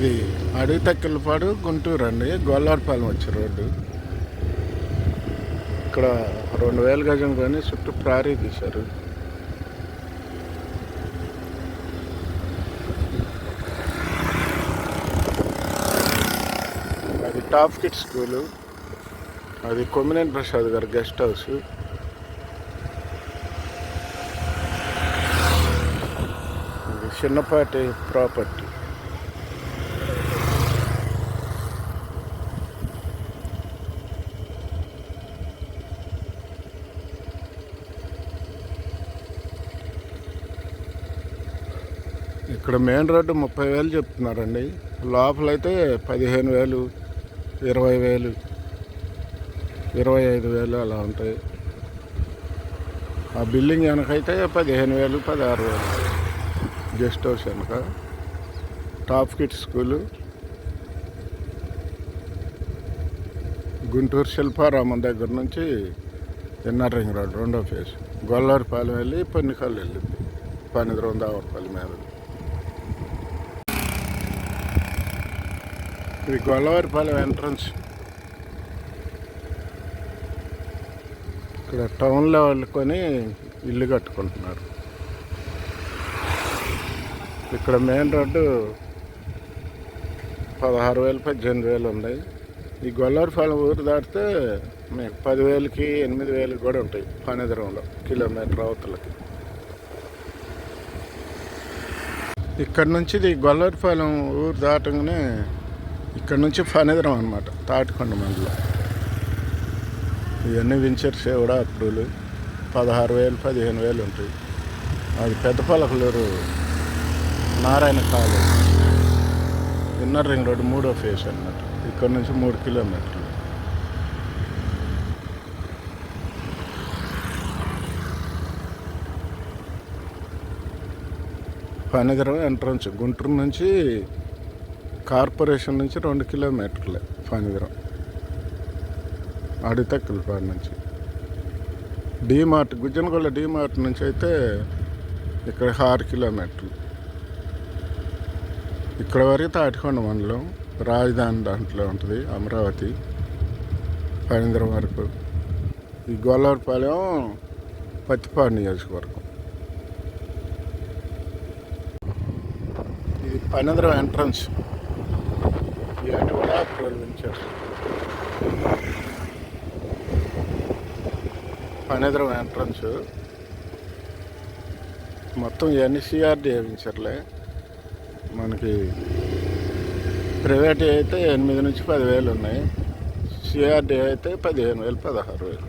ఇది అడిగితక్కిలపాడు గుంటూరు అండి. గోల్లాడపాలెం వచ్చే రోడ్డు. ఇక్కడ రెండు వేల గజం కానీ చుట్టూ ప్రారీ తీశారు. అది టాప్ కిట్ స్కూలు. అది కొమ్మినేని ప్రసాద్ గారి గెస్ట్ హౌస్. చిన్నపాటి ప్రాపర్టీ. ఇక్కడ మెయిన్ రోడ్డు ముప్పై వేలు చెప్తున్నారండి. లోపలైతే పదిహేను వేలు ఇరవై వేలు ఇరవై ఐదు వేలు అలా ఉంటాయి. ఆ బిల్డింగ్ వెనకైతే పదిహేను వేలు పదహారు వేలు. గెస్ట్ హౌస్ వెనక. Top kit school. Guntur Shilparamam దగ్గర నుంచి ఎన్ఆర్ రింగ్ రోడ్ రెండో ఫేజ్. గొల్లారిపాలెం వెళ్ళి పన్నికాళ్ళు వెళ్ళింది. పనిద్రం దావరపల్లి మీద ఇది గొల్లవారిపాలెం ఎంట్రన్స్ ఇక్కడ టౌన్లో వాళ్ళుకొని ఇల్లు కట్టుకుంటున్నారు. ఇక్కడ మెయిన్ రోడ్డు పదహారు వేలు పద్దెనిమిది వేలు ఉన్నాయి ఈ గొల్లవారిపాలెం ఊరు దాటితే మీకు పదివేలకి ఎనిమిది వేలకి కూడా ఉంటాయి పనిదరంలో కిలోమీటర్ అవతలకి. ఇక్కడ నుంచి ఇది గొల్లవారిపాలెం ఊరు దాటంగానే ఇక్కడ నుంచి ఫనేదరం అనమాట తాటికొండ మండలం. ఇవన్నీ వించర్ కూడా అప్రూవ్లు పదహారు వేలు పదిహేను వేలు ఉంటాయి. అది పెద్ద Palakaluru Narayana college. Inner ring road మూడో ఫేస్ అన్నమాట. ఇక్కడ నుంచి మూడు కిలోమీటర్లు. పనిగరం ఎంట్రన్స్ గుంటూరు నుంచి కార్పొరేషన్ నుంచి రెండు కిలోమీటర్లే ఫణిగిరం అడితక్కులపాడు నుంచి. డీమార్ట్ గుజ్జనగొల్ల డీమార్ట్ నుంచి అయితే ఇక్కడ ఆరు కిలోమీటర్లు. ఇక్కడ వరకు తాటికొండ మండలం రాజధాని దాంట్లో ఉంటుంది అమరావతి ఫణిగిరం వరకు. ఈ గొల్లవరపాలెం పత్తిపాడు నియోజకవర్గం. ఇది పనింద్రం ఎంట్రన్స్. ఈ అటు కూడా పనిద్రం ఎంట్రన్స్ మొత్తం ఎన్సీఆర్డీ సిఆర్డి వేయించర్లే. మనకి ప్రైవేట్ అయితే ఎనిమిది నుంచి పదివేలు ఉన్నాయి. సిఆర్డీ అయితే పదిహేను వేలు పదహారు వేలు.